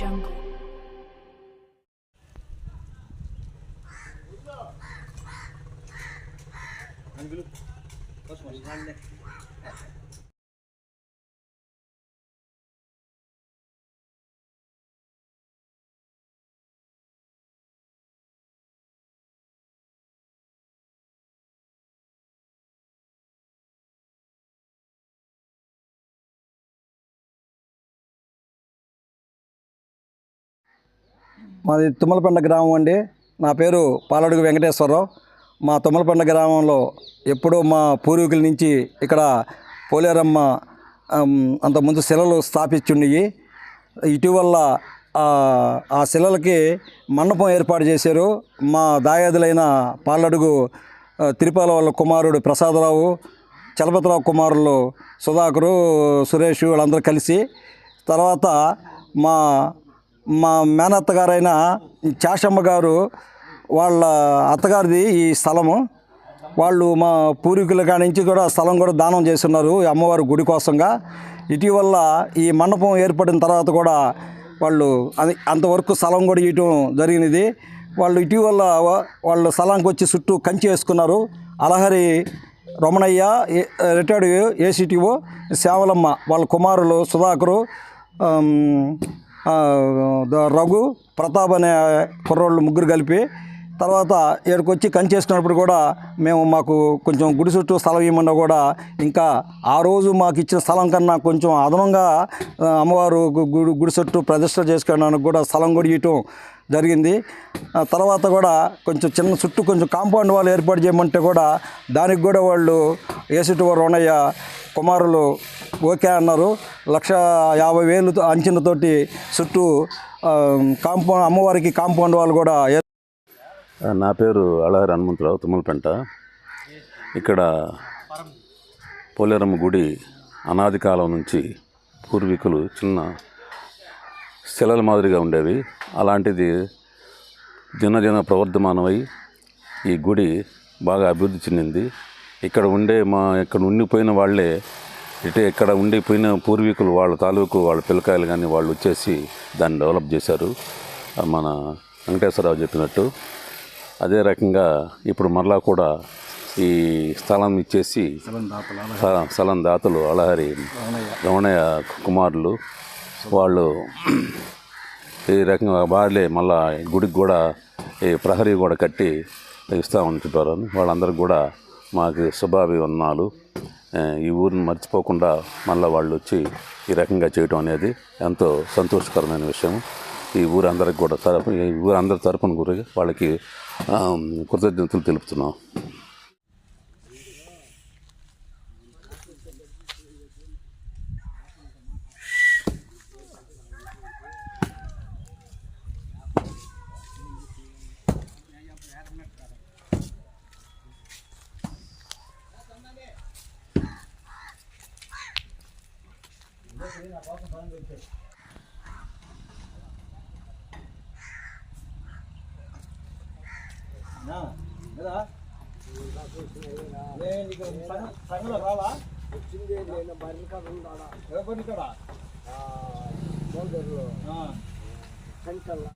jungle. Angle, what's my మాది తుమ్మలపండ గ్రామం అండి. నా పేరు పాలడుగు వెంకటేశ్వరరావు. మా తుమ్మలపండ గ్రామంలో ఎప్పుడూ మా పూర్వీకుల నుంచి ఇక్కడ పోలేరమ్మ అంతకుముందు శిలలు స్థాపించుండయి ఇటీవల ఆ, శిలలకి మండపం ఏర్పాటు చేశారు. మా దాయాదులైన పాలడుగు తిరుపాల వాళ్ళ కుమారుడు ప్రసాదరావు చలపతిరావు కుమారులు సుధాకరు సురేష్ వాళ్ళందరూ కలిసి తర్వాత మా మా మేనత్త గారైన చాషమ్మ గారు వాళ్ళ అత్తగారిది ఈ స్థలము. వాళ్ళు మా పూర్వీకుల నుంచి కూడా స్థలం కూడా దానం చేస్తున్నారు అమ్మవారి గుడి కోసంగా. ఇటీవల ఈ మండపం ఏర్పడిన తర్వాత కూడా వాళ్ళు అది అంతవరకు స్థలం కూడా ఇవ్వటం జరిగినది. వాళ్ళు ఇటీవల వాళ్ళు స్థలానికి వచ్చి చుట్టూ కంచి వేసుకున్నారు. అలహరి రమణయ్య రిటైర్డ్ ఏసీటీఓ శ్యామలమ్మ వాళ్ళ కుమారులు సుధాకరు రఘు ప్రతాప్ అనే కుర్రోళ్ళు ముగ్గురు కలిపి తర్వాత ఇక్కడికి వచ్చి కంచేసుకున్నప్పుడు కూడా మేము మాకు కొంచెం గుడి చుట్టూ స్థలం ఇవ్వమన్నా కూడా ఇంకా ఆ రోజు మాకు ఇచ్చిన స్థలం కన్నా కొంచెం అదనంగా అమ్మవారు గుడి గుడి చుట్టూ ప్రదర్శన చేసుకోవడానికి కూడా స్థలం కూడా ఇవ్వటం జరిగింది. తర్వాత కూడా కొంచెం చిన్న చుట్టూ కొంచెం కాంపౌండ్ వాళ్ళు ఏర్పాటు చేయమంటే కూడా దానికి కూడా వాళ్ళు ఏసీటీ రోణయ్య కుమారులు ఓకే అన్నారు. లక్ష యాభై వేలు అంచనతోటి చుట్టూ కాంపౌండ్ అమ్మవారికి కాంపౌండ్ వాళ్ళు కూడా ఏర్- నా పేరు అళహరి హనుమంతరావు తుమ్మలపెంట. ఇక్కడ పోలేరమ్మ గుడి అనాది కాలం నుంచి పూర్వీకులు చిన్న శిలల మాదిరిగా ఉండేవి. అలాంటిది దినదిన ప్రవర్ధమానమై ఈ గుడి బాగా అభివృద్ధి చెందింది. ఇక్కడ ఉండే మా ఇక్కడ ఉండిపోయిన వాళ్ళే ఇటే ఇక్కడ ఉండిపోయిన పూర్వీకులు వాళ్ళ తాలూకు వాళ్ళ పిల్లకాయలు కానీ వాళ్ళు వచ్చేసి దాన్ని డెవలప్ చేశారు. మన వెంకటేశ్వరరావు చెప్పినట్టు. అదే రకంగా ఇప్పుడు మరలా కూడా ఈ స్థలం ఇచ్చేసి స్థలం- దాతలు అళహరి రమణయ్య కుమారులు వాళ్ళు ఈ రకంగా వాళ్ళే మళ్ళా గుడికి కూడా ఈ ప్రహరీ కూడా కట్టి ఇస్తూ ఉంటుంటారు వాళ్ళందరికీ కూడా మాకు శుభాభివందనాలు. ఈ ఊరిని మర్చిపోకుండా మళ్ళీ వాళ్ళు వచ్చి ఈ రకంగా చేయటం అనేది ఎంతో సంతోషకరమైన విషయం. ఈ ఊరందరికి కూడా తరపు ఈ ఊరందరి తరపున గురి వాళ్ళకి కృతజ్ఞతలు తెలుపుతున్నాం. వచ్చింది నేను బర్రెల కాడ ఉన్నాడా ఆ. కంచల్లా